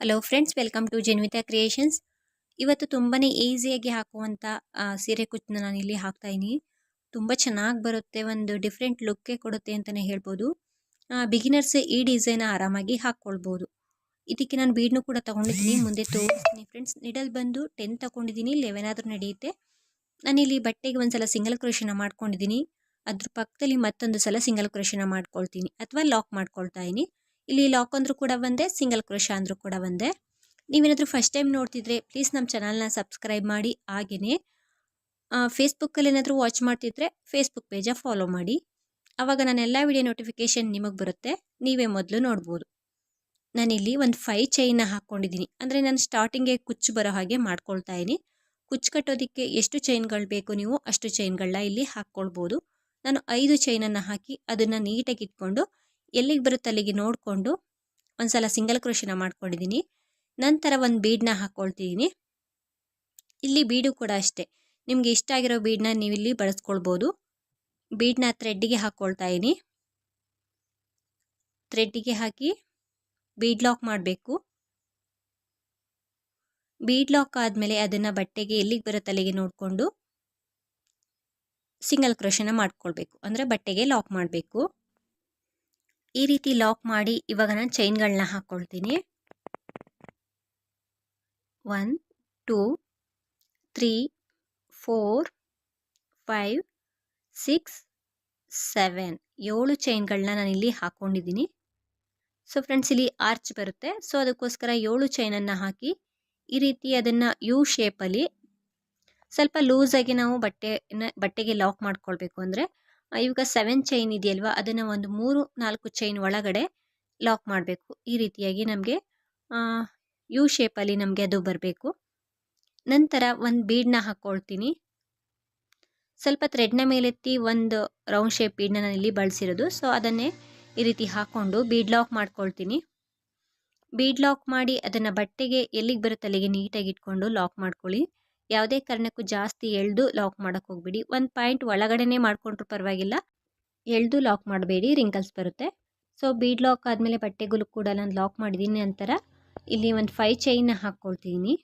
Hello friends welcome to Janvitha creations ಇವತ್ತು ತುಂಬಾ ಈಸಿಯಾಗಿ ಹಾಕುವಂಥ ಸೀರೆ ಕುಚ್ಚನ್ನ ನಾನು ಇಲ್ಲಿ ಹಾಕ್ತಾ ಇದ್ದೀನಿ. ತುಂಬ ಚೆನ್ನಾಗಿ ಬರುತ್ತೆ, ಒಂದು ಡಿಫ್ರೆಂಟ್ ಲುಕ್ಕೇ ಕೊಡುತ್ತೆ ಅಂತಲೇ ಹೇಳ್ಬೋದು. ಬಿಗಿನರ್ಸ್ ಈ ಡಿಸೈನ್ ಆರಾಮಾಗಿ ಹಾಕ್ಕೊಳ್ಬೋದು. ಇದಕ್ಕೆ ನಾನು ಬೀಡ್ನು ಕೂಡ ತಗೊಂಡಿದ್ದೀನಿ. ಮುಂದೆ ತೋರಿಸ್ತೀನಿ ಫ್ರೆಂಡ್ಸ್ ನಿಡಲ್ ಬಂದು ಟೆನ್ ತೊಗೊಂಡಿದ್ದೀನಿ ಲೆವೆನ್ ಆದರೂ ನಡೆಯುತ್ತೆ. ನಾನಿಲ್ಲಿ ಬಟ್ಟೆಗೆ ಒಂದು ಸಲ ಸಿಂಗಲ್ ಕ್ರೋಶನ ಮಾಡ್ಕೊಂಡಿದ್ದೀನಿ. ಅದ್ರ ಪಕ್ಕದಲ್ಲಿ ಮತ್ತೊಂದು ಸಲ ಸಿಂಗಲ್ ಕ್ರೋಶನ ಮಾಡ್ಕೊಳ್ತೀನಿ. ಅಥವಾ ಲಾಕ್ ಮಾಡ್ಕೊಳ್ತಾ ಇದ್ದೀನಿ. ಇಲ್ಲಿ ಲಾಕ್ ಅಂದರೂ ಕೂಡ ಒಂದೇ ಸಿಂಗಲ್ ಕ್ರೋಶ ಅಂದರೂ ಕೂಡ ಒಂದೇ ನೀವೇನಾದರೂ ಫಸ್ಟ್ ಟೈಮ್ ನೋಡ್ತಿದ್ರೆ ಪ್ಲೀಸ್ ನಮ್ಮ ಚಾನಲ್ನ ಸಬ್ಸ್ಕ್ರೈಬ್ ಮಾಡಿ. ಹಾಗೆಯೇ ಫೇಸ್ಬುಕ್ಕಲ್ಲಿ ಏನಾದರೂ ವಾಚ್ ಮಾಡ್ತಿದ್ರೆ ಫೇಸ್ಬುಕ್ ಪೇಜ ಫಾಲೋ ಮಾಡಿ. ಆವಾಗ ನಾನು ಎಲ್ಲ ವಿಡಿಯೋ ನೋಟಿಫಿಕೇಷನ್ ನಿಮಗೆ ಬರುತ್ತೆ. ನೀವೇ ಮೊದಲು ನೋಡ್ಬೋದು. ನಾನಿಲ್ಲಿ ಒಂದು ಫೈ ಚೈನ್ನ ಹಾಕ್ಕೊಂಡಿದ್ದೀನಿ ಅಂದರೆ ನಾನು ಸ್ಟಾರ್ಟಿಂಗೆ ಕುಚ್ಚು ಬರೋ ಹಾಗೆ ಮಾಡ್ಕೊಳ್ತಾ ಇದ್ದೀನಿ. ಕುಚ್ಚು ಕಟ್ಟೋದಕ್ಕೆ ಎಷ್ಟು ಚೈನ್ಗಳು ಬೇಕು ನೀವು ಅಷ್ಟು ಚೈನ್ಗಳನ್ನ ಇಲ್ಲಿ ಹಾಕ್ಕೊಳ್ಬೋದು. ನಾನು ಐದು ಚೈನನ್ನು ಹಾಕಿ ಅದನ್ನು ನೀಟಾಗಿ ಇಟ್ಕೊಂಡು ಎಲ್ಲಿಗೆ ಬರುತ್ತೆ ಅಲ್ಲಿಗೆ ನೋಡಿಕೊಂಡು ಒಂದ್ಸಲ ಸಿಂಗಲ್ ಕ್ರೋಶನ ಮಾಡ್ಕೊಂಡಿದ್ದೀನಿ ನಂತರ ಒಂದು ಬೀಡನ್ನ ಹಾಕ್ಕೊಳ್ತಿದ್ದೀನಿ ಇಲ್ಲಿ ಬೀಡು ಕೂಡ ಅಷ್ಟೇ. ನಿಮಗೆ ಇಷ್ಟ ಆಗಿರೋ ಬೀಡನ್ನ ನೀವು ಇಲ್ಲಿ ಬಳಸ್ಕೊಳ್ಬೋದು. ಬೀಡನ್ನ ಥ್ರೆಡ್ಡಿಗೆ ಹಾಕ್ಕೊಳ್ತಾ ಇದ್ದೀನಿ ಥ್ರೆಡ್ಡಿಗೆ ಹಾಕಿ ಬೀಡ್ ಲಾಕ್ ಮಾಡಬೇಕು. ಬೀಡ್ ಲಾಕ್ ಆದಮೇಲೆ ಅದನ್ನು ಬಟ್ಟೆಗೆ ಎಲ್ಲಿಗೆ ಬರುತ್ತೆ ಅಲ್ಲಿಗೆ ನೋಡಿಕೊಂಡು ಸಿಂಗಲ್ ಕ್ರೋಶನ ಮಾಡ್ಕೊಳ್ಬೇಕು. ಅಂದರೆ ಬಟ್ಟೆಗೆ ಲಾಕ್ ಮಾಡಬೇಕು. ಈ ರೀತಿ ಲಾಕ್ ಮಾಡಿ ಇವಾಗ ನಾನು ಚೈನ್ಗಳನ್ನ ಹಾಕ್ಕೊಳ್ತೀನಿ one two three four five six seven ಏಳು ಚೈನ್ಗಳನ್ನ ನಾನು ಇಲ್ಲಿ ಹಾಕ್ಕೊಂಡಿದ್ದೀನಿ ಸೊ ಫ್ರೆಂಡ್ಸ್ ಇಲ್ಲಿ ಆರ್ಚ್ ಬರುತ್ತೆ. ಸೊ ಅದಕ್ಕೋಸ್ಕರ ಏಳು ಚೈನನ್ನು ಹಾಕಿ ಈ ರೀತಿ ಅದನ್ನು ಯು ಶೇಪಲ್ಲಿ ಸ್ವಲ್ಪ ಲೂಸಾಗಿ ನಾವು ಬಟ್ಟೆ ಬಟ್ಟೆಗೆ ಲಾಕ್ ಮಾಡ್ಕೊಳ್ಬೇಕು ಅಂದರೆ ಇವಾಗ ಸೆವೆನ್ ಚೈನ್ ಇದೆಯಲ್ವಾ? ಅದನ್ನು ಒಂದು ಮೂರು, ನಾಲ್ಕು ಚೈನ್ ಒಳಗಡೆ ಲಾಕ್ ಮಾಡಬೇಕು. ಈ ರೀತಿಯಾಗಿ ನಮಗೆ ಯು ಶೇಪಲ್ಲಿ ನಮಗೆ ಅದು ಬರಬೇಕು. ನಂತರ ಒಂದು ಬೀಡನ್ನ ಹಾಕ್ಕೊಳ್ತೀನಿ ಸ್ವಲ್ಪ ಥ್ರೆಡ್ನ ಮೇಲೆತ್ತಿ ಒಂದು ರೌಂಡ್ ಶೇಪ್ ಬೀಡನ್ನ ನಾನು ಇಲ್ಲಿ ಬಳಸಿರೋದು. ಸೊ ಅದನ್ನೇ ಈ ರೀತಿ ಹಾಕ್ಕೊಂಡು ಬೀಡ್ ಲಾಕ್ ಮಾಡ್ಕೊಳ್ತೀನಿ. ಬೀಡ್ ಲಾಕ್ ಮಾಡಿ ಅದನ್ನು ಬಟ್ಟೆಗೆ ಎಲ್ಲಿಗೆ ಬರುತ್ತೆ ಅಲ್ಲಿಗೆ ನೀಟಾಗಿ ಇಟ್ಕೊಂಡು ಲಾಕ್ ಮಾಡ್ಕೊಳ್ಳಿ. ಯಾವುದೇ ಕಾರಣಕ್ಕೂ ಜಾಸ್ತಿ ಎಳೆದು ಲಾಕ್ ಮಾಡೋಕ್ಕೆ ಹೋಗ್ಬೇಡಿ. ಒಂದು ಪಾಯಿಂಟ್ ಒಳಗಡೆನೇ ಮಾಡಿಕೊಂಡ್ರು ಪರವಾಗಿಲ್ಲ. ಎಳೆದು ಲಾಕ್ ಮಾಡಬೇಡಿ ರಿಂಕಲ್ಸ್ ಬರುತ್ತೆ. ಸೊ ಬೀಡ್ ಲಾಕ್ ಆದಮೇಲೆ ಬಟ್ಟೆಗಳು ಕೂಡ ನಾನು ಲಾಕ್ ಮಾಡಿದ್ದೀನಿ ನಂತರ ಇಲ್ಲಿ ಒಂದು ಫೈ ಚೈನ್ನ ಹಾಕ್ಕೊಳ್ತೀನಿ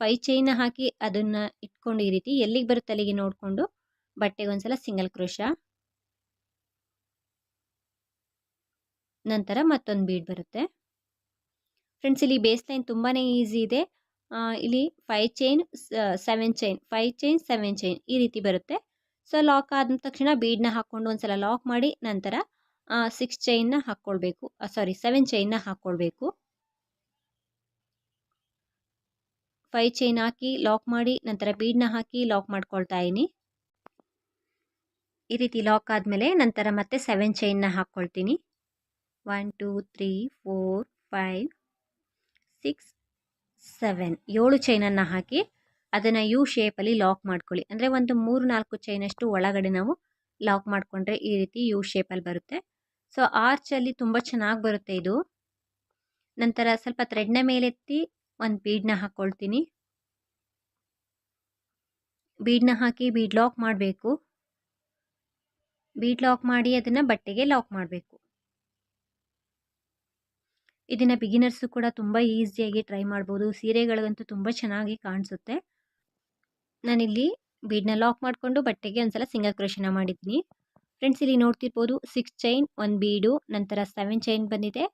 ಫೈ ಚೈನ ಹಾಕಿ ಅದನ್ನು ಇಟ್ಕೊಂಡು ಈ ರೀತಿ ಎಲ್ಲಿಗೆ ಬರುತ್ತೆ ಅಲ್ಲಿಗೆ ನೋಡಿಕೊಂಡು ಬಟ್ಟೆಗೊಂದ್ಸಲ ಸಿಂಗಲ್ ಕ್ರೋಶ ನಂತರ ಮತ್ತೊಂದು ಬೀಡ್ ಬರುತ್ತೆ. ಫ್ರೆಂಡ್ಸ್ ಇಲ್ಲಿ ಬೇಸ್ ಲೈನ್ ತುಂಬಾ ಈಸಿ ಇದೆ. ಇಲ್ಲಿ five chain seven chain five chain seven chain ಈ ರೀತಿ ಬರುತ್ತೆ. ಸೊ ಲಾಕ್ ಆದ ತಕ್ಷಣ ಬೀಡನ್ನ ಹಾಕ್ಕೊಂಡು ಒಂದ್ಸಲ ಲಾಕ್ ಮಾಡಿ ನಂತರ ಸಿಕ್ಸ್ ಚೈನ್ನ ಹಾಕ್ಕೊಳ್ಬೇಕು. ಸಾರಿ ಸೆವೆನ್ ಚೈನ್ನ ಹಾಕ್ಕೊಳ್ಬೇಕು. ಫೈವ್ ಚೈನ್ ಹಾಕಿ ಲಾಕ್ ಮಾಡಿ ನಂತರ ಬೀಡನ್ನ ಹಾಕಿ ಲಾಕ್ ಮಾಡ್ಕೊಳ್ತಾ ಇದ್ದೀನಿ ಈ ರೀತಿ ಲಾಕ್ ಆದಮೇಲೆ ನಂತರ ಮತ್ತೆ ಸೆವೆನ್ ಚೈನ್ನ ಹಾಕ್ಕೊಳ್ತೀನಿ. One two three four five six seven ಏಳು ಚೈನನ್ನು ಹಾಕಿ ಅದನ್ನು ಯು ಶೇಪಲ್ಲಿ ಲಾಕ್ ಮಾಡ್ಕೊಳ್ಳಿ. ಅಂದರೆ ಒಂದು ಮೂರು ನಾಲ್ಕು ಚೈನಷ್ಟು ಒಳಗಡೆ ನಾವು ಲಾಕ್ ಮಾಡಿಕೊಂಡ್ರೆ ಈ ರೀತಿ ಯು ಶೇಪಲ್ಲಿ ಬರುತ್ತೆ. ಸೊ ಆರ್ಚಲ್ಲಿ ತುಂಬ ಚೆನ್ನಾಗಿ ಬರುತ್ತೆ ಇದು. ನಂತರ ಸ್ವಲ್ಪ ಥ್ರೆಡ್ನ ಮೇಲೆತ್ತಿ ಒಂದು ಬೀಡನ್ನ ಹಾಕ್ಕೊಳ್ತೀನಿ ಬೀಡನ್ನ ಹಾಕಿ ಬೀಡ್ ಲಾಕ್ ಮಾಡಬೇಕು. ಬೀಡ್ ಲಾಕ್ ಮಾಡಿ ಅದನ್ನು ಬಟ್ಟೆಗೆ ಲಾಕ್ ಮಾಡಬೇಕು. ಇದನ್ನು ಬಿಗಿನರ್ಸು ಕೂಡ ತುಂಬ ಈಸಿಯಾಗಿ ಟ್ರೈ ಮಾಡ್ಬೋದು. ಸೀರೆಗಳಿಗಂತೂ ತುಂಬ ಚೆನ್ನಾಗಿ ಕಾಣಿಸುತ್ತೆ. ನಾನಿಲ್ಲಿ ಬೀಡ್ನ ಲಾಕ್ ಮಾಡಿಕೊಂಡು ಬಟ್ಟೆಗೆ ಒಂದ್ಸಲ ಸಿಂಗಲ್ ಕ್ರೋಶನ ಮಾಡಿದ್ದೀನಿ. ಫ್ರೆಂಡ್ಸ್ ಇಲ್ಲಿ ನೋಡ್ತಿರ್ಬೋದು ಸಿಕ್ಸ್ ಚೈನ್ ಒಂದು ಬೀಡು ನಂತರ ಸೆವೆನ್ ಚೈನ್ ಬಂದಿದೆ.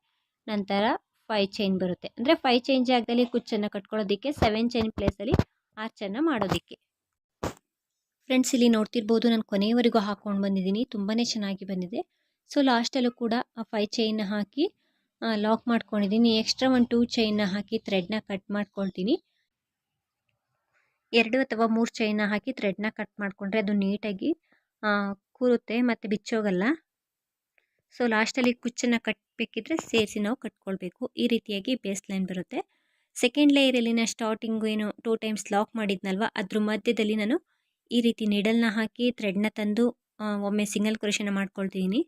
ನಂತರ ಫೈವ್ ಚೈನ್ ಬರುತ್ತೆ. ಅಂದರೆ ಫೈವ್ ಚೈನ್ ಜಾಗದಲ್ಲಿ ಕುಚ್ಚನ್ನು ಕಟ್ಕೊಳ್ಳೋದಕ್ಕೆ ಸೆವೆನ್ ಚೈನ್ ಪ್ಲೇಸಲ್ಲಿ ಆರ್ಚನ್ನು ಮಾಡೋದಕ್ಕೆ. ಫ್ರೆಂಡ್ಸ್ ಇಲ್ಲಿ ನೋಡ್ತಿರ್ಬೋದು ನಾನು ಕೊನೆಯವರೆಗೂ ಹಾಕ್ಕೊಂಡು ಬಂದಿದ್ದೀನಿ. ತುಂಬಾ ಚೆನ್ನಾಗಿ ಬಂದಿದೆ. ಸೊ ಲಾಸ್ಟಲ್ಲೂ ಕೂಡ ಆ ಫೈವ್ ಚೈನ್ ಹಾಕಿ ಲಾಕ್ ಮಾಡ್ಕೊಂಡಿದ್ದೀನಿ. ಎಕ್ಸ್ಟ್ರಾ ಒಂದು ಟೂ ಚೈನ್ನ ಹಾಕಿ ಥ್ರೆಡ್ನ ಕಟ್ ಮಾಡ್ಕೊಳ್ತೀನಿ. ಎರಡು ಅಥವಾ ಮೂರು ಚೈನ್ನ ಹಾಕಿ ಥ್ರೆಡ್ನ ಕಟ್ ಮಾಡಿಕೊಂಡ್ರೆ ಅದು ನೀಟಾಗಿ ಕೂರುತ್ತೆ ಮತ್ತು ಬಿಚ್ಚೋಗಲ್ಲ. ಸೊ ಲಾಸ್ಟಲ್ಲಿ ಕುಚ್ಚನ್ನು ಕಟ್ಟಬೇಕಿದ್ರೆ ಸೇರಿಸಿ ನಾವು ಕಟ್ಕೊಳ್ಬೇಕು. ಈ ರೀತಿಯಾಗಿ ಬೇಸ್ ಲೈನ್ ಬರುತ್ತೆ ಸೆಕೆಂಡ್ ಲೇಯರಲ್ಲಿ ನಾನು ಸ್ಟಾರ್ಟಿಂಗು ಏನು ಟೂ ಟೈಮ್ಸ್ ಲಾಕ್ ಮಾಡಿದ್ನಲ್ವ, ಅದ್ರ ಮಧ್ಯದಲ್ಲಿ ನಾನು ಈ ರೀತಿ ನಿಡಲ್ನ ಹಾಕಿ ಥ್ರೆಡ್ನ ತಂದು ಒಮ್ಮೆ ಸಿಂಗಲ್ ಕ್ರೋಶನ ಮಾಡ್ಕೊಳ್ತಿದ್ದೀನಿ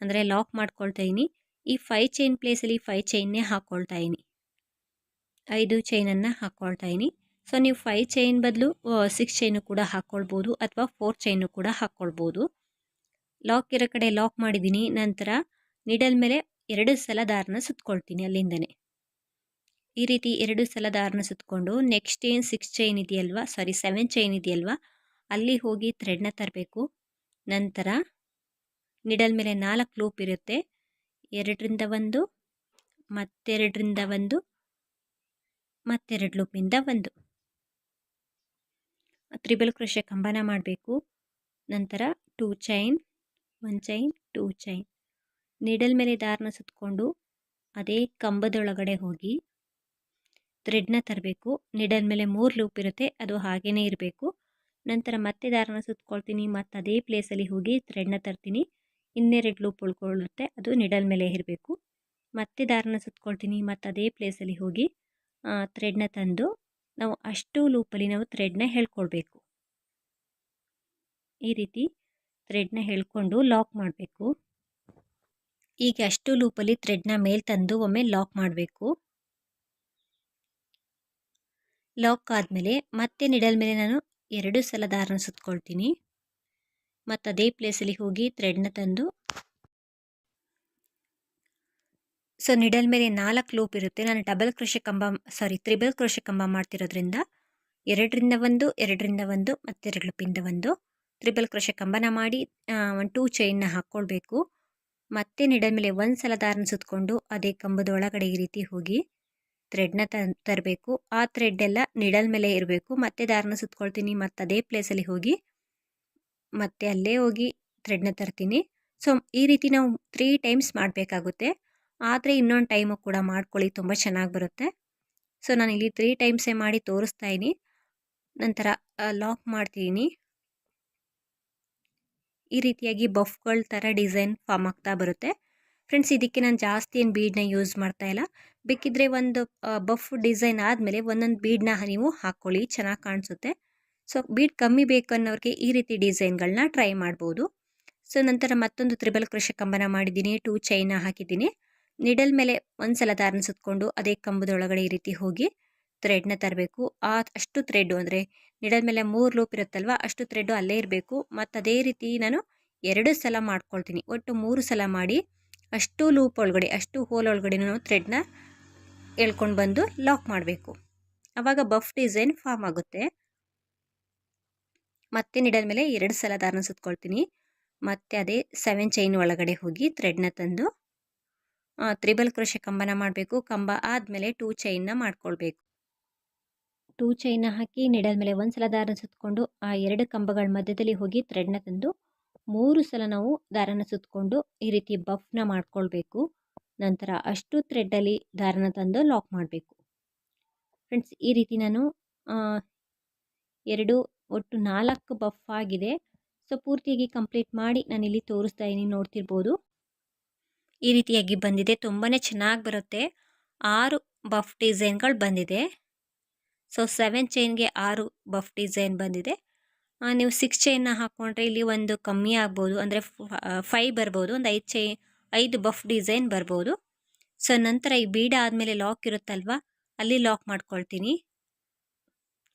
ಅಂದರೆ ಲಾಕ್ ಮಾಡ್ಕೊಳ್ತಾ ಇದ್ದೀನಿ ಈ ಫೈವ್ ಚೈನ್ ಪ್ಲೇಸಲ್ಲಿ ಫೈವ್ ಚೈನ್ನೇ ಹಾಕ್ಕೊಳ್ತಾ ಇದ್ದೀನಿ ಐದು ಚೈನನ್ನು ಹಾಕ್ಕೊಳ್ತಾ ಇದ್ದೀನಿ ಸೊ ನೀವು ಫೈವ್ ಚೈನ್ ಬದಲು ಸಿಕ್ಸ್ ಚೈನು ಕೂಡ ಹಾಕ್ಕೊಳ್ಬೋದು ಅಥವಾ ಫೋರ್ ಚೈನು ಕೂಡ ಹಾಕ್ಕೊಳ್ಬೋದು ಲಾಕ್ ಇರೋ ಕಡೆ ಲಾಕ್ ಮಾಡಿದ್ದೀನಿ ನಂತರ ನಿಡಲ್ ಮೇಲೆ ಎರಡು ಸಲ ದಾರನ ಸುತ್ಕೊಳ್ತೀನಿ ಅಲ್ಲಿಂದನೇ. ಈ ರೀತಿ ಎರಡು ಸಲ ದಾರನ ಸುತ್ತಕೊಂಡು ನೆಕ್ಸ್ಟ್ ಏನು ಸಿಕ್ಸ್ ಚೈನ್ ಇದೆಯಲ್ವಾ? ಸಾರಿ ಸೆವೆನ್ ಚೈನ್ ಇದೆಯಲ್ವಾ? ಅಲ್ಲಿ ಹೋಗಿ ಥ್ರೆಡ್ನ ತರಬೇಕು. ನಂತರ ನಿಡಲ್ ಮೇಲೆ ನಾಲ್ಕು ಲೂಪ್ ಇರುತ್ತೆ. ಎರಡರಿಂದ ಒಂದು, ಮತ್ತೆರಡರಿಂದ ಒಂದು, ಮತ್ತೆರಡು ಲೂಪಿಂದ ಒಂದು. ತ್ರಿಬಲ್ ಕೃಷಿ ಕಂಬನ ಮಾಡಬೇಕು. ನಂತರ two chain, one chain, two chain. Needle ಮೇಲೆ ದಾರನ ಸುತ್ತಕೊಂಡು ಅದೇ ಕಂಬದೊಳಗಡೆ ಹೋಗಿ ಥ್ರೆಡ್ನ ತರಬೇಕು. ನೀಡಲ್ ಮೇಲೆ ಮೂರು ಲೂಪ್ ಇರುತ್ತೆ, ಅದು ಹಾಗೇ ಇರಬೇಕು. ನಂತರ ಮತ್ತೆ ದಾರನ ಸುತ್ತಕೊಳ್ತೀನಿ ಮತ್ತು ಅದೇ ಪ್ಲೇಸಲ್ಲಿ ಹೋಗಿ ಥ್ರೆಡ್ನ ತರ್ತೀನಿ. ಇನ್ನೆರಡು ಲೂಪ್ ಉಳ್ಕೊಳ್ಳುತ್ತೆ. ಅದು ನಿಡಲ್ ಮೇಲೆ ಇರಬೇಕು ಮತ್ತೆ ದಾರನ ಸುತ್ಕೊಳ್ತೀನಿ. ಮತ್ತು ಅದೇ ಪ್ಲೇಸಲ್ಲಿ ಹೋಗಿ ಥ್ರೆಡ್ನ ತಂದು ನಾವು ಅಷ್ಟು ಲೂಪಲ್ಲಿ ನಾವು ಥ್ರೆಡ್ನ ಹೇಳ್ಕೊಳ್ಬೇಕು. ಈ ರೀತಿ ಥ್ರೆಡ್ನ ಹೇಳ್ಕೊಂಡು ಲಾಕ್ ಮಾಡಬೇಕು. ಈಗ ಅಷ್ಟು ಲೂಪಲ್ಲಿ ಥ್ರೆಡ್ನ ಮೇಲೆ ತಂದು ಒಮ್ಮೆ ಲಾಕ್ ಮಾಡಬೇಕು. ಲಾಕ್ ಆದಮೇಲೆ ಮತ್ತೆ ನಿಡಲ್ ಮೇಲೆ ನಾನು ಎರಡು ಸಲ ದಾರನ ಸುತ್ಕೊಳ್ತೀನಿ. ಮತ್ತು ಅದೇ ಪ್ಲೇಸಲ್ಲಿ ಹೋಗಿ ಥ್ರೆಡ್ನ ತಂದು ಸೊ ನಿಡಲ್ ಮೇಲೆ ನಾಲ್ಕು ಲೂಪ್ ಇರುತ್ತೆ. ನಾನು ಡಬಲ್ ಕೃಷಿ ಕಂಬ ಸಾರಿ ತ್ರಿಬಲ್ ಕೃಷಿ ಕಂಬ ಮಾಡ್ತಿರೋದ್ರಿಂದ ಎರಡರಿಂದ ಒಂದು ಎರಡರಿಂದ ಒಂದು ಮತ್ತೆರಡು ಲೂಪಿಂದ ಒಂದು ತ್ರಿಬಲ್ ಕೃಷಿ ಕಂಬನ ಮಾಡಿ ಒಂದು ಟೂ ಚೈನ್ನ ಹಾಕ್ಕೊಳ್ಬೇಕು ಮತ್ತೆ ನಿಡಲ್ ಮೇಲೆ ಒಂದು ಸಲ ದಾರನ ಸುತ್ತಕೊಂಡು ಅದೇ ಕಂಬದ ಒಳಗಡೆ ಈ ರೀತಿ ಹೋಗಿ ಥ್ರೆಡ್ನ ತರಬೇಕು. ಆ ಥ್ರೆಡ್ ಎಲ್ಲ ನಿಡಲ್ ಮೇಲೆ ಇರಬೇಕು. ಮತ್ತೆ ದಾರನ ಸುತ್ಕೊಳ್ತೀನಿ. ಮತ್ತು ಅದೇ ಪ್ಲೇಸಲ್ಲಿ ಹೋಗಿ ಮತ್ತೆ ಅಲ್ಲೇ ಹೋಗಿ ಥ್ರೆಡ್ನ ತರ್ತೀನಿ. ಸೊ ಈ ರೀತಿ ನಾವು ತ್ರೀ ಟೈಮ್ಸ್ ಮಾಡಬೇಕಾಗುತ್ತೆ. ಆದರೆ ಇನ್ನೊಂದು ಟೈಮು ಕೂಡ ಮಾಡ್ಕೊಳ್ಳಿ, ತುಂಬ ಚೆನ್ನಾಗಿ ಬರುತ್ತೆ. ಸೊ ನಾನು ಇಲ್ಲಿ ತ್ರೀ ಟೈಮ್ಸೇ ಮಾಡಿ ತೋರಿಸ್ತಾ ಇದ್ದೀನಿ ನಂತರ ಲಾಕ್ ಮಾಡ್ತೀನಿ. ಈ ರೀತಿಯಾಗಿ ಬಫ್ಗಳ ಥರ ಡಿಸೈನ್ ಫಾರ್ಮ್ ಆಗ್ತಾ ಬರುತ್ತೆ. ಫ್ರೆಂಡ್ಸ್ ಇದಕ್ಕೆ ನಾನು ಜಾಸ್ತಿ ಏನು ಬೀಡ್ನ ಯೂಸ್ ಮಾಡ್ತಾ ಇಲ್ಲ. ಬೇಕಿದ್ರೆ ಒಂದು ಬಫ್ ಡಿಸೈನ್ ಆದಮೇಲೆ ಒಂದೊಂದು ಬೀಡನ್ನ ನೀವು ಹಾಕ್ಕೊಳ್ಳಿ ಚೆನ್ನಾಗಿ ಕಾಣಿಸುತ್ತೆ. ಸೊ ಬೀಡ್ ಕಮ್ಮಿ ಬೇಕು ಅನ್ನೋರಿಗೆ ಈ ರೀತಿ ಡಿಸೈನ್ಗಳನ್ನ ಟ್ರೈ ಮಾಡ್ಬೋದು. ಸೊ, ನಂತರ ಮತ್ತೊಂದು ತ್ರಿಬಲ್ ಕೃಷಿ ಕಂಬನ ಮಾಡಿದ್ದೀನಿ, ಟೂ ಚೈನ ಹಾಕಿದ್ದೀನಿ. ನಿಡಲ್ ಮೇಲೆ ಒಂದು ಸಲ ದಾರನ ಅದೇ ಕಂಬದೊಳಗಡೆ ಈ ರೀತಿ ಹೋಗಿ ಥ್ರೆಡ್ನ ತರಬೇಕು. ಆ ಅಷ್ಟು ಥ್ರೆಡ್ಡು ಅಂದರೆ ನಿಡಲ್ ಮೇಲೆ ಮೂರು ಲೂಪ್ ಇರುತ್ತಲ್ವ, ಅಷ್ಟು ಥ್ರೆಡ್ಡು ಅಲ್ಲೇ ಇರಬೇಕು. ಮತ್ತು ಅದೇ ರೀತಿ ನಾನು ಎರಡು ಸಲ ಮಾಡ್ಕೊಳ್ತೀನಿ. ಒಟ್ಟು ಮೂರು ಸಲ ಮಾಡಿ ಅಷ್ಟು ಲೂಪ್ ಒಳಗಡೆ, ಅಷ್ಟು ಹೋಲ್ ಒಳಗಡೆ ನಾನು ಥ್ರೆಡ್ನ ಎಳ್ಕೊಂಡು ಬಂದು ಲಾಕ್ ಮಾಡಬೇಕು. ಆವಾಗ ಬಫ್ ಡಿಸೈನ್ ಫಾರ್ಮ್ ಆಗುತ್ತೆ. ಮತ್ತೆ ನಿಡಲ್ ಮೇಲೆ ಎರಡು ಸಲ ದಾರನ ಸುತ್ಕೊಳ್ತೀನಿ. ಮತ್ತೆ ಅದೇ ಸೆವೆನ್ ಚೈನ್ ಒಳಗಡೆ ಹೋಗಿ ಥ್ರೆಡ್ನ ತಂದು ತ್ರಿಬಲ್ ಕೃಷಿ ಕಂಬನ ಮಾಡಬೇಕು. ಕಂಬ ಆದಮೇಲೆ ಟೂ ಚೈನ್ನ ಮಾಡ್ಕೊಳ್ಬೇಕು. ಟೂ ಚೈನ್ನ ಹಾಕಿ ನಿಡಲ್ ಮೇಲೆ ಒಂದು ಸಲ ದಾರನ ಸುತ್ತಕೊಂಡು ಆ ಎರಡು ಕಂಬಗಳ ಮಧ್ಯದಲ್ಲಿ ಹೋಗಿ ಥ್ರೆಡ್ನ ತಂದು, ಮೂರು ಸಲ ನಾವು ದಾರನ ಸುತ್ತಕೊಂಡು ಈ ರೀತಿ ಬಫ್ನ ಮಾಡ್ಕೊಳ್ಬೇಕು. ನಂತರ ಅಷ್ಟು ಥ್ರೆಡ್ಡಲ್ಲಿ ದಾರನ ತಂದು ಲಾಕ್ ಮಾಡಬೇಕು. ಫ್ರೆಂಡ್ಸ್ ಈ ರೀತಿ ನಾನು ಎರಡು ಒಟ್ಟು ನಾಲ್ಕು ಬಫ್ ಆಗಿದೆ. ಸೊ ಪೂರ್ತಿಯಾಗಿ ಕಂಪ್ಲೀಟ್ ಮಾಡಿ ನಾನಿಲ್ಲಿ ತೋರಿಸ್ತಾ ಇದ್ದೀನಿ, ನೋಡ್ತಿರ್ಬೋದು. ಈ ರೀತಿಯಾಗಿ ಬಂದಿದೆ. ತುಂಬಾ ಚೆನ್ನಾಗಿ ಬರುತ್ತೆ. ಆರು ಬಫ್ ಡಿಸೈನ್ಗಳು ಬಂದಿದೆ. ಸೊ ಸೆವೆನ್ ಚೈನ್ಗೆ ಆರು ಬಫ್ ಡಿಸೈನ್ ಬಂದಿದೆ. ನೀವು ಸಿಕ್ಸ್ ಚೈನ್ನ ಹಾಕ್ಕೊಂಡ್ರೆ ಇಲ್ಲಿ ಒಂದು ಕಮ್ಮಿ ಆಗ್ಬೋದು. ಅಂದರೆ ಫೈ ಬರ್ಬೋದು. ಒಂದು ಐದು ಚೈ ಐದು ಬಫ್ ಡಿಸೈನ್ ಬರ್ಬೋದು. ಸೊ ನಂತರ ಈ ಬೀಡ್ ಆದಮೇಲೆ ಲಾಕ್ ಇರುತ್ತಲ್ವ? ಅಲ್ಲಿ ಲಾಕ್ ಮಾಡ್ಕೊಳ್ತೀನಿ.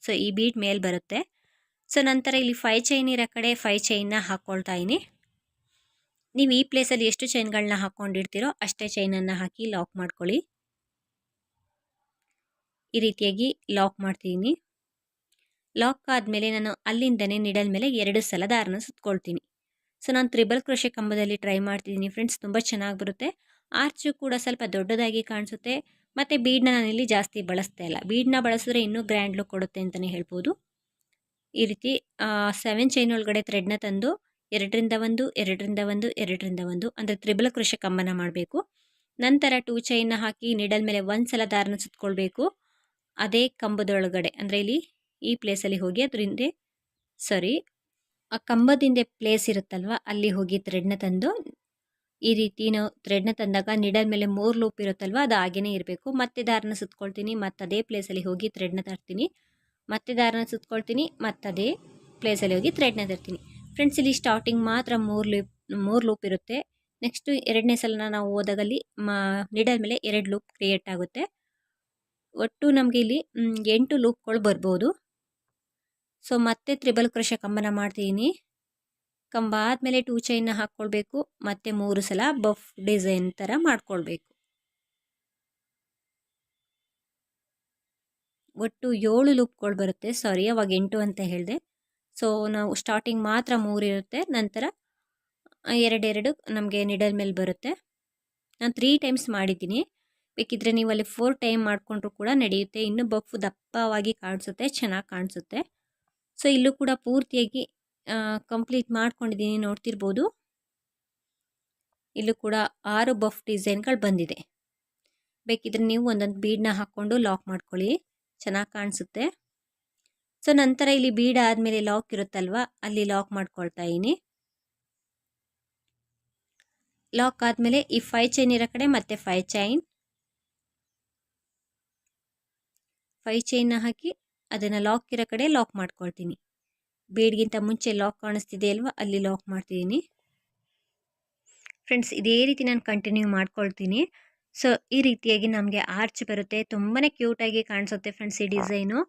ಸೊ ಈ ಬೀಡ್ ಮೇಲೆ ಬರುತ್ತೆ. ಸೊ ನಂತರ ಇಲ್ಲಿ ಫೈ ಚೈನ್ ಇರೋ ಕಡೆ ಫೈ ಚೈನ್ನ ಹಾಕ್ಕೊಳ್ತಾ ಇದ್ದೀನಿ ನೀವು ಈ ಪ್ಲೇಸಲ್ಲಿ ಎಷ್ಟು ಚೈನ್ಗಳನ್ನ ಹಾಕ್ಕೊಂಡಿರ್ತೀರೋ ಅಷ್ಟೇ ಚೈನನ್ನು ಹಾಕಿ ಲಾಕ್ ಮಾಡ್ಕೊಳ್ಳಿ. ಈ ರೀತಿಯಾಗಿ ಲಾಕ್ ಮಾಡ್ತೀನಿ ಲಾಕ್ ಆದಮೇಲೆ ನಾನು ಅಲ್ಲಿಂದನೇ ನಿಡಲ್ ಮೇಲೆ ಎರಡು ಸಲ ದಾರನ ಸುತ್ಕೊಳ್ತೀನಿ. ಸೊ ನಾನು ತ್ರಿಬಲ್ ಕೃಷಿ ಕಂಬದಲ್ಲಿ ಟ್ರೈ ಮಾಡ್ತಿದ್ದೀನಿ ಫ್ರೆಂಡ್ಸ್ ತುಂಬ ಚೆನ್ನಾಗಿ ಬರುತ್ತೆ. ಆರ್ಚು ಕೂಡ ಸ್ವಲ್ಪ ದೊಡ್ಡದಾಗಿ ಕಾಣಿಸುತ್ತೆ. ಮತ್ತು ಬೀಡನ್ನ ನಾನಿಲ್ಲಿ ಜಾಸ್ತಿ ಬಳಸ್ತಾ ಇಲ್ಲ. ಬೀಡನ್ನ ಬಳಸಿದ್ರೆ ಇನ್ನೂ ಗ್ರ್ಯಾಂಡ್ ಲುಕ್ ಕೊಡುತ್ತೆ ಅಂತಲೇ ಹೇಳ್ಬೋದು. ಈ ರೀತಿ ಸೆವೆನ್ ಚೈನ್ ಒಳಗಡೆ ಥ್ರೆಡ್ನ ತಂದು ಎರಡರಿಂದ ಒಂದು ಎರಡರಿಂದ ಒಂದು ಎರಡರಿಂದ ಒಂದು ಅಂದರೆ ತ್ರಿಬಲ ಕೃಷ ಕಂಬನ ಮಾಡಬೇಕು. ನಂತರ ಟೂ ಚೈನ್ನ ಹಾಕಿ ನಿಡಲ್ ಮೇಲೆ ಒಂದು ಸಲ ದಾರನ ಸುತ್ತಕೊಳ್ಬೇಕು ಅದೇ ಕಂಬದೊಳಗಡೆ ಅಂದರೆ ಇಲ್ಲಿ ಈ ಪ್ಲೇಸಲ್ಲಿ ಹೋಗಿ ಅದರಿಂದ ಸಾರಿ ಆ ಕಂಬದಿಂದ ಪ್ಲೇಸ್ ಇರುತ್ತಲ್ವ ಅಲ್ಲಿ ಹೋಗಿ ಥ್ರೆಡ್ನ ತಂದು ಈ ರೀತಿ ನಾವು ಥ್ರೆಡ್ನ ತಂದಾಗ ನಿಡಲ್ ಮೇಲೆ ಮೂರು ಲೂಪ್ ಇರುತ್ತಲ್ವ ಅದು ಹಾಗೆಯೇ ಇರಬೇಕು. ಮತ್ತೆ ದಾರನ ಸುತ್ಕೊಳ್ತೀನಿ ಮತ್ತು ಅದೇ ಪ್ಲೇಸಲ್ಲಿ ಹೋಗಿ ಥ್ರೆಡ್ನ ತರ್ತೀನಿ. ಮತ್ತೆ ದಾರನ ಸುತ್ಕೊಳ್ತೀನಿ, ಮತ್ತು ಅದೇ ಪ್ಲೇಸಲ್ಲಿ ಹೋಗಿ ಥ್ರೆಡ್ನ ತರ್ತೀನಿ. ಫ್ರೆಂಡ್ಸ್ ಇಲ್ಲಿ ಸ್ಟಾರ್ಟಿಂಗ್ ಮಾತ್ರ ಮೂರು ಲೂಪ್ ಮೂರು ಲೂಪ್ ಇರುತ್ತೆ. ನೆಕ್ಸ್ಟು ಎರಡನೇ ಸಲ ನಾವು ಹೋದಾಗಲ್ಲಿ ಮಾ ನಿಡಲ್ ಮೇಲೆ ಎರಡು ಲೂಪ್ ಕ್ರಿಯೇಟ್ ಆಗುತ್ತೆ. ಒಟ್ಟು ನಮಗೆ ಇಲ್ಲಿ ಎಂಟು ಲೂಪ್ಗಳು ಬರ್ಬೋದು. ಸೊ ಮತ್ತೆ ತ್ರಿಬಲ್ ಕ್ರಶ ಕಂಬನ ಮಾಡ್ತೀನಿ. ಕಂಬ ಆದಮೇಲೆ ಟೂ ಚೈನ್ನ ಹಾಕ್ಕೊಳ್ಬೇಕು, ಮತ್ತು ಮೂರು ಸಲ ಬಫ್ ಡಿಸೈನ್ ಥರ ಮಾಡ್ಕೊಳ್ಬೇಕು. ಒಟ್ಟು ಏಳು ಲೂಪ್ಗಳು ಬರುತ್ತೆ. ಸಾರಿ, ಅವಾಗ ಎಂಟು ಅಂತ ಹೇಳಿದೆ. ಸೊ ನಾವು ಸ್ಟಾರ್ಟಿಂಗ್ ಮಾತ್ರ ಮೂರು ಇರುತ್ತೆ. ನಂತರ ಎರಡೆರಡು ನಮಗೆ ನಿಡಲ್ ಮೇಲೆ ಬರುತ್ತೆ. ನಾನು ತ್ರೀ ಟೈಮ್ಸ್ ಮಾಡಿದ್ದೀನಿ. ಬೇಕಿದ್ರೆ ನೀವು ಅಲ್ಲಿ ಫೋರ್ ಟೈಮ್ ಮಾಡಿಕೊಂಡ್ರು ಕೂಡ ನಡೆಯುತ್ತೆ. ಇನ್ನೂ ಬಫ್ ದಪ್ಪವಾಗಿ ಕಾಣಿಸುತ್ತೆ, ಚೆನ್ನಾಗಿ ಕಾಣಿಸುತ್ತೆ. ಸೊ ಇಲ್ಲೂ ಕೂಡ ಪೂರ್ತಿಯಾಗಿ ಕಂಪ್ಲೀಟ್ ಮಾಡ್ಕೊಂಡಿದ್ದೀನಿ. ನೋಡ್ತಿರ್ಬೋದು. ಇಲ್ಲೂ ಕೂಡ ಆರು ಬಫ್ ಡಿಸೈನ್ಗಳು ಬಂದಿದೆ. ಬೇಕಿದ್ರೆ ನೀವು ಒಂದೊಂದು ಬೀಡನ್ನ ಹಾಕ್ಕೊಂಡು ಲಾಕ್ ಮಾಡ್ಕೊಳ್ಳಿ. ಚೆನ್ನಾಗಿ ಕಾಣಿಸುತ್ತೆ. ಸೊ ನಂತರ ಇಲ್ಲಿ ಬೀಡ ಆದಮೇಲೆ ಲಾಕ್ ಇರುತ್ತಲ್ವ, ಅಲ್ಲಿ ಲಾಕ್ ಮಾಡ್ಕೊಳ್ತಾ ಇದ್ದೀನಿ ಲಾಕ್ ಆದಮೇಲೆ ಈ ಫೈ ಚೈನ್ ಇರೋ ಕಡೆ ಮತ್ತೆ ಫೈ ಚೈನ್. ಫೈ ಚೈನ್ನ ಹಾಕಿ ಅದನ್ನು ಲಾಕ್ ಇರೋ ಕಡೆ ಲಾಕ್ ಮಾಡ್ಕೊಳ್ತೀನಿ. ಬೀಡ್ಗಿಂತ ಮುಂಚೆ ಲಾಕ್ ಕಾಣಿಸ್ತಿದೆ ಅಲ್ವಾ, ಅಲ್ಲಿ ಲಾಕ್ ಮಾಡ್ತಿದ್ದೀನಿ ಫ್ರೆಂಡ್ಸ್ ಇದೇ ರೀತಿ ನಾನು ಕಂಟಿನ್ಯೂ ಮಾಡ್ಕೊಳ್ತೀನಿ. ಸೊ ಈ ರೀತಿಯಾಗಿ ನಮಗೆ ಆರ್ಚ್ ಬರುತ್ತೆ. ತುಂಬಾ ಕ್ಯೂಟಾಗಿ ಕಾಣಿಸುತ್ತೆ ಫ್ರೆಂಡ್ಸ್ ಈ ಡಿಸೈನು.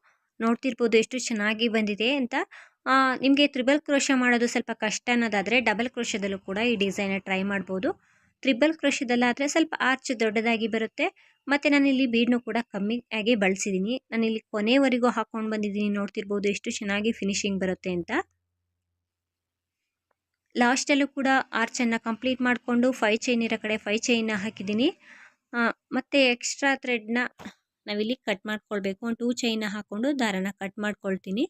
ನೋಡ್ತಿರ್ಬೋದು ಎಷ್ಟು ಚೆನ್ನಾಗಿ ಬಂದಿದೆ ಅಂತ. ನಿಮಗೆ ತ್ರಿಬಲ್ ಕ್ರೋಶ ಮಾಡೋದು ಸ್ವಲ್ಪ ಕಷ್ಟ ಅನ್ನೋದಾದರೆ ಡಬಲ್ ಕ್ರೋಶದಲ್ಲೂ ಕೂಡ ಈ ಡಿಸೈನ ಟ್ರೈ ಮಾಡ್ಬೋದು. ತ್ರಿಬಲ್ ಕ್ರೋಶದಲ್ಲಾದರೆ ಸ್ವಲ್ಪ ಆರ್ಚ್ ದೊಡ್ಡದಾಗಿ ಬರುತ್ತೆ. ಮತ್ತು ನಾನಿಲ್ಲಿ ಬೀಡ್ನು ಕೂಡ ಕಮ್ಮಿ ಆಗಿ ಬಳಸಿದ್ದೀನಿ ನಾನಿಲ್ಲಿ ಕೊನೆವರೆಗೂ ಹಾಕ್ಕೊಂಡು ಬಂದಿದ್ದೀನಿ ನೋಡ್ತಿರ್ಬೋದು ಎಷ್ಟು ಚೆನ್ನಾಗಿ ಫಿನಿಶಿಂಗ್ ಬರುತ್ತೆ ಅಂತ. ಲಾಸ್ಟಲ್ಲೂ ಕೂಡ ಆರ್ಚನ್ನು ಕಂಪ್ಲೀಟ್ ಮಾಡಿಕೊಂಡು ಫೈ ಚೈನ್ ಇರೋ ಕಡೆ ಫೈ ಚೈನ್ನ ಹಾಕಿದ್ದೀನಿ ಮತ್ತು ಎಕ್ಸ್ಟ್ರಾ ಥ್ರೆಡ್ನ ನಾವಿಲ್ಲಿ ಕಟ್ ಮಾಡ್ಕೊಳ್ಬೇಕು. ಒಂದು ಟೂ ಚೈನ ಹಾಕ್ಕೊಂಡು ದಾರನ ಕಟ್ ಮಾಡ್ಕೊಳ್ತೀನಿ.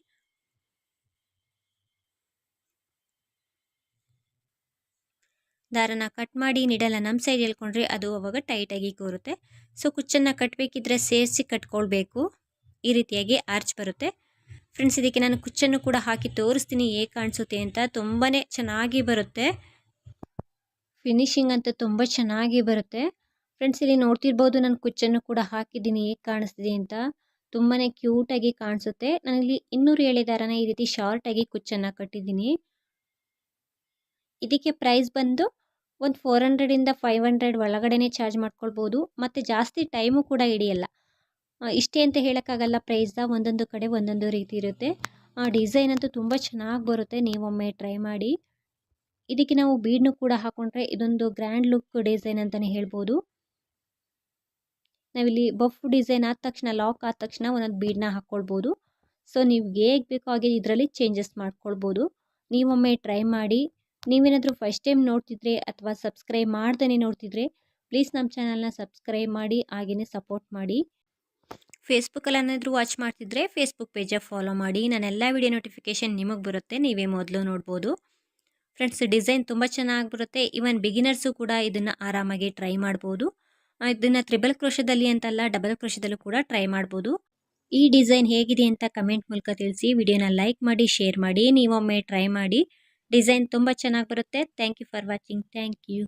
ದಾರನ ಕಟ್ ಮಾಡಿ ನಿಡಲ್ಲ ನಮ್ಮ ಸೈಡ್ ಹೇಳ್ಕೊಂಡ್ರೆ ಅದು ಅವಾಗ ಟೈಟಾಗಿ ಕೂರುತ್ತೆ. ಸೊ ಕುಚ್ಚನ್ನು ಕಟ್ಟಬೇಕಿದ್ರೆ ಸೇರಿಸಿ ಕಟ್ಕೊಳ್ಬೇಕು. ಈ ರೀತಿಯಾಗಿ ಆರ್ಚ್ ಬರುತ್ತೆ. ಫ್ರೆಂಡ್ಸ್ ಇದಕ್ಕೆ ನಾನು ಕುಚ್ಚನ್ನು ಕೂಡ ಹಾಕಿ ತೋರಿಸ್ತೀನಿ. ಹೇಗೆ ಕಾಣಿಸುತ್ತೆ ಅಂತ ತುಂಬಾ ಚೆನ್ನಾಗಿ ಬರುತ್ತೆ. ಫಿನಿಶಿಂಗ್ ಅಂತೂ ತುಂಬ ಚೆನ್ನಾಗಿ ಬರುತ್ತೆ. ಫ್ರೆಂಡ್ಸ್ ಇಲ್ಲಿ ನೋಡ್ತಿರ್ಬೋದು ನಾನು ಕುಚ್ಚನ್ನು ಕೂಡ ಹಾಕಿದ್ದೀನಿ, ಹೇಗೆ ಕಾಣಿಸ್ತಿದೆ ಅಂತ. ತುಂಬಾ ಕ್ಯೂಟಾಗಿ ಕಾಣಿಸುತ್ತೆ. ನಾನಿಲ್ಲಿ ಇನ್ನೂರು ದಾರನ ಈ ರೀತಿ ಶಾರ್ಟಾಗಿ ಕುಚ್ಚನ್ನು ಕಟ್ಟಿದ್ದೀನಿ. ಇದಕ್ಕೆ ಪ್ರೈಸ್ ಬಂದು ಒಂದು ಫೋರ್ ಹಂಡ್ರೆಡಿಂದ ಫೈವ್ ಹಂಡ್ರೆಡ್ ಒಳಗಡೆನೆ ಚಾರ್ಜ್ ಮಾಡ್ಕೊಳ್ಬೋದು. ಮತ್ತು ಜಾಸ್ತಿ ಟೈಮು ಕೂಡ ಹಿಡಿಯಲ್ಲ. ಇಷ್ಟೇ ಅಂತ ಹೇಳೋಕ್ಕಾಗಲ್ಲ ಪ್ರೈಸ್ದ ಒಂದೊಂದು ಕಡೆ ಒಂದೊಂದು ರೀತಿ ಇರುತ್ತೆ. ಡಿಸೈನ್ ಅಂತೂ ತುಂಬ ಚೆನ್ನಾಗಿ ಬರುತ್ತೆ, ನೀವೊಮ್ಮೆ ಟ್ರೈ ಮಾಡಿ. ಇದಕ್ಕೆ ನಾವು ಬೀಡ್ನು ಕೂಡ ಹಾಕೊಂಡ್ರೆ ಇದೊಂದು ಗ್ರ್ಯಾಂಡ್ ಲುಕ್ ಡಿಸೈನ್ ಅಂತಲೇ ಹೇಳ್ಬೋದು. ನಾವಿಲ್ಲಿ ಬಫ್ ಡಿಸೈನ್ ಆದ ತಕ್ಷಣ ಲಾಕ್ ಆದ ತಕ್ಷಣ ಒಂದೊಂದು ಬೀಡ್ನ ಹಾಕ್ಕೊಳ್ಬೋದು ಸೊ ನೀವು ಹೇಗೆ ಬೇಕೋ ಹಾಗೆ ಇದರಲ್ಲಿ ಚೇಂಜಸ್ ಮಾಡ್ಕೊಳ್ಬೋದು. ನೀವೊಮ್ಮೆ ಟ್ರೈ ಮಾಡಿ. ನೀವೇನಾದರೂ ಫಸ್ಟ್ ಟೈಮ್ ನೋಡ್ತಿದ್ರೆ ಅಥವಾ ಸಬ್ಸ್ಕ್ರೈಬ್ ಮಾಡ್ದೇ ನೋಡ್ತಿದ್ರೆ ಪ್ಲೀಸ್ ನಮ್ಮ ಚಾನಲ್ನ ಸಬ್ಸ್ಕ್ರೈಬ್ ಮಾಡಿ ಹಾಗೆಯೇ ಸಪೋರ್ಟ್ ಮಾಡಿ. ಫೇಸ್ಬುಕ್ಕಲ್ಲಿ ಏನಾದರೂ ವಾಚ್ ಮಾಡ್ತಿದ್ರೆ ಫೇಸ್ಬುಕ್ ಪೇಜ ಫಾಲೋ ಮಾಡಿ. ನಾನೆಲ್ಲ ವಿಡಿಯೋ ನೋಟಿಫಿಕೇಷನ್ ನಿಮಗೆ ಬರುತ್ತೆ. ನೀವೇ ಮೊದಲು ನೋಡ್ಬೋದು. ಫ್ರೆಂಡ್ಸ್ ಡಿಸೈನ್ ತುಂಬ ಚೆನ್ನಾಗಿ ಬರುತ್ತೆ. ಈವನ್ ಬಿಗಿನರ್ಸು ಕೂಡ ಇದನ್ನು ಆರಾಮಾಗಿ ಟ್ರೈ ಮಾಡ್ಬೋದು. ಇದನ್ನು ತ್ರಿಬಲ್ ಕ್ರೋಶದಲ್ಲಿ ಅಂತಲ್ಲ, ಡಬಲ್ ಕ್ರೋಶದಲ್ಲೂ ಕೂಡ ಟ್ರೈ ಮಾಡ್ಬೋದು. ಈ ಡಿಸೈನ್ ಹೇಗಿದೆ ಅಂತ ಕಮೆಂಟ್ ಮೂಲಕ ತಿಳಿಸಿ, ವಿಡಿಯೋನ ಲೈಕ್ ಮಾಡಿ ಶೇರ್ ಮಾಡಿ, ನೀವೊಮ್ಮೆ ಟ್ರೈ ಮಾಡಿ. ಡಿಸೈನ್ ತುಂಬ ಚೆನ್ನಾಗಿ ಬರುತ್ತೆ. Thank you for watching thank you